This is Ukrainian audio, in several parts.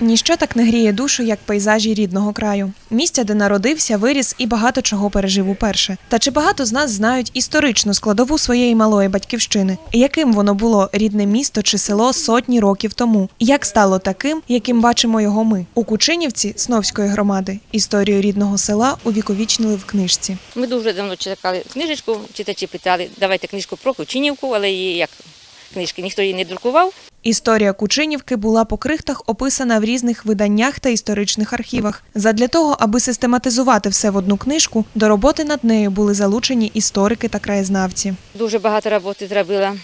Ніщо так не гріє душу, як пейзажі рідного краю. Місця, де народився, виріс і багато чого пережив уперше. Та чи багато з нас знають історичну складову своєї малої батьківщини? Яким воно було рідне місто чи село сотні років тому? Як стало таким, яким бачимо його ми? У Кучинівці Сновської громади історію рідного села увіковічнили в книжці. Ми дуже давно читали книжечку, читачі питали, давайте книжку про Кучинівку, але її як книжки ніхто її не друкував. Історія Кучинівки була по крихтах описана в різних виданнях та історичних архівах. Задля того, аби систематизувати все в одну книжку, до роботи над нею були залучені історики та краєзнавці. Дуже багато роботи зробила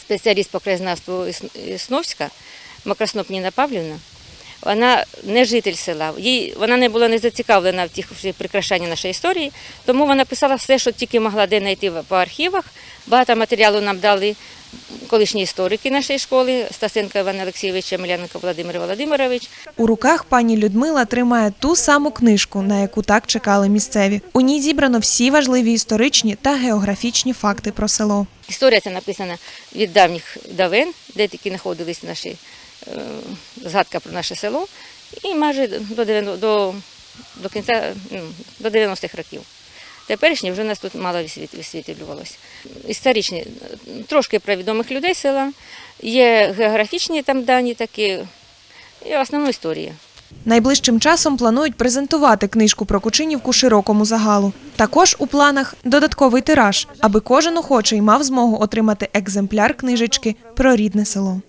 спеціаліст по краєзнавству Іс- Сновська, Макросноп Ніна Павлівна. Вона не житель села, їй вона не була не зацікавлена в тих прикрашанні нашої історії, тому вона писала все, що тільки могла де знайти по архівах. Багато матеріалу нам дали колишні історики нашої школи Стасенко Іван Олексійович, Емельяненко Володимир Володимирович. У руках пані Людмила тримає ту саму книжку, на яку так чекали місцеві. У ній зібрано всі важливі історичні та географічні факти про село. Історія ця написана від давніх давен, де тільки знаходились наші е, згадка про наше село, і майже до, до, до кінця ну, до 90-х років. Теперішні вже нас тут мало висвітлювалося. Історичні, трошки про відомих людей села, є географічні там дані такі, і основна історія. Найближчим часом планують презентувати книжку про Кучинівку широкому загалу. Також у планах додатковий тираж, аби кожен охочий мав змогу отримати екземпляр книжечки про рідне село.